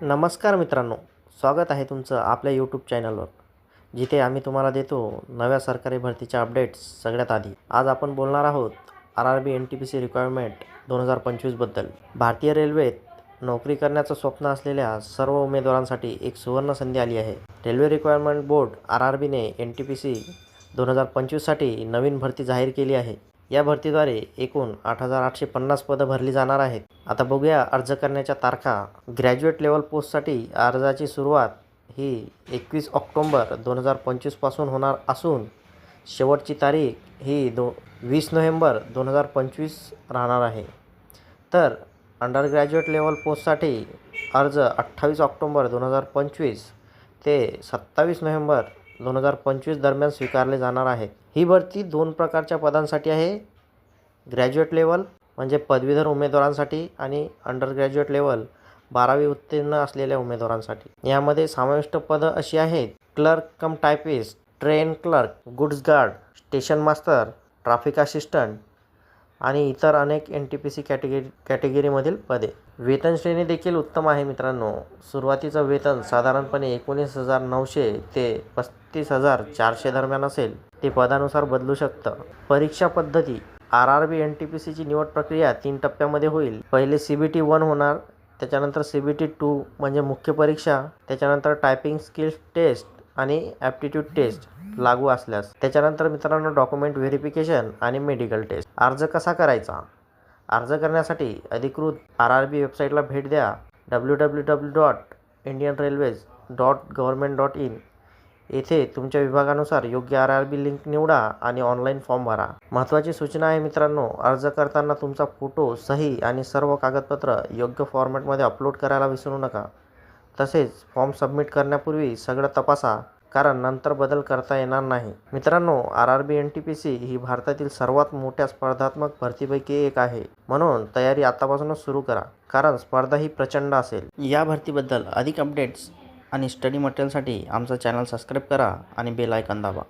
नमस्कार मित्रांनो स्वागत आहे तुमचं आपल्या यूट्यूब चॅनलवर जिथे आम्ही तुम्हाला देतो नव्या सरकारी भरतीच्या अपडेट्स सगळ्यात आधी. आज आपण बोलणार आहोत R R B N T P C requirement दोन हजार पंचवीसबद्दल भारतीय रेल्वेत नोकरी करण्याचं स्वप्न असलेल्या सर्व उमेदवारांसाठी एक सुवर्ण संधी आली आहे. Railway requirement board R R बीने एन टी पी सी दोन हजार पंचवीससाठी नवीन भरती जाहीर केली आहे. या भरतीद्वारे एकूण आठ हजार आठशे पन्नास पदं भरली जाणार आहेत. आता बघूया अर्ज करण्याच्या तारखा. ग्रॅज्युएट लेवल पोस्टसाठी अर्जाची सुरुवात ही एकवीस ऑक्टोंबर दोन हजार पंचवीसपासून होणार असून शेवटची तारीख ही दो वीस नोव्हेंबर दोन हजार पंचवीस राहणार आहे. तर अंडर ग्रॅज्युएट लेवल पोस्टसाठी अर्ज अठ्ठावीस ऑक्टोंबर दोन हजार पंचवीस ते सत्तावीस नोव्हेंबर दोन हजार पंचवीस दरम्यान स्वीकारले जाणार आहेत ही भरती दोन प्रकारच्या पदांसाठी आहे. ग्रॅज्युएट लेवल म्हणजे पदवीधर उमेदवारांसाठी आणि अंडर ग्रॅज्युएट लेवल बारावी उत्तीर्ण असलेल्या उमेदवारांसाठी. यामध्ये समाविष्ट पदं अशी आहेत. Clerk cum typist train clerk goods guard station master traffic assistant आणि इतर अनेक N T P C category कॅटेगरीमधील पदे. वेतन श्रेणी देखील उत्तम आहे मित्रांनो. सुरुवातीचं वेतन साधारणपणे एकोणीस हजार नऊशे ते पस्तीस हजार चारशे दरम्यान असेल. ते पदानुसार बदलू शकतं. परीक्षा पद्धती. R R B N T P सीची निवड प्रक्रिया तीन टप्प्यामध्ये होईल. पहिले सी बी टी वन होणार. त्याच्यानंतर सी बी टी टू म्हणजे मुख्य परीक्षा. त्याच्यानंतर टायपिंग स्किल्स टेस्ट आणि ॲप्टिट्यूड टेस्ट लागू असल्यास. त्याच्यानंतर मित्रांनो डॉक्युमेंट व्हेरिफिकेशन आणि मेडिकल टेस्ट अर्ज कसा करायचा? अर्ज करण्यासाठी अधिकृत आर आर बी वेबसाईटला भेट द्या. W W W dot Indian railways dot government dot in येथे तुमच्या विभागानुसार योग्य आर आर बी लिंक निवडा आणि ऑनलाईन फॉर्म भरा. महत्त्वाची सूचना आहे मित्रांनो अर्ज करताना तुमचा फोटो सही आणि सर्व कागदपत्र योग्य फॉर्मॅटमध्ये अपलोड करायला विसरू नका. तसेच फॉर्म सबमिट करण्यापूर्वी सगळं तपासा कारण नंतर बदल करता येणार नाही. मित्रांनो R R B N T P C ही भारतातील सर्वात मोठ्या स्पर्धात्मक भरतीपैकी एक आहे. म्हणून तयारी आतापासूनच सुरू करा कारण स्पर्धा ही प्रचंड असेल. या भरतीबद्दल अधिक अपडेट्स आणि स्टडी मटेरियलसाठी आमचं चॅनल सबस्क्राईब करा आणि बेल आयकन दाबा.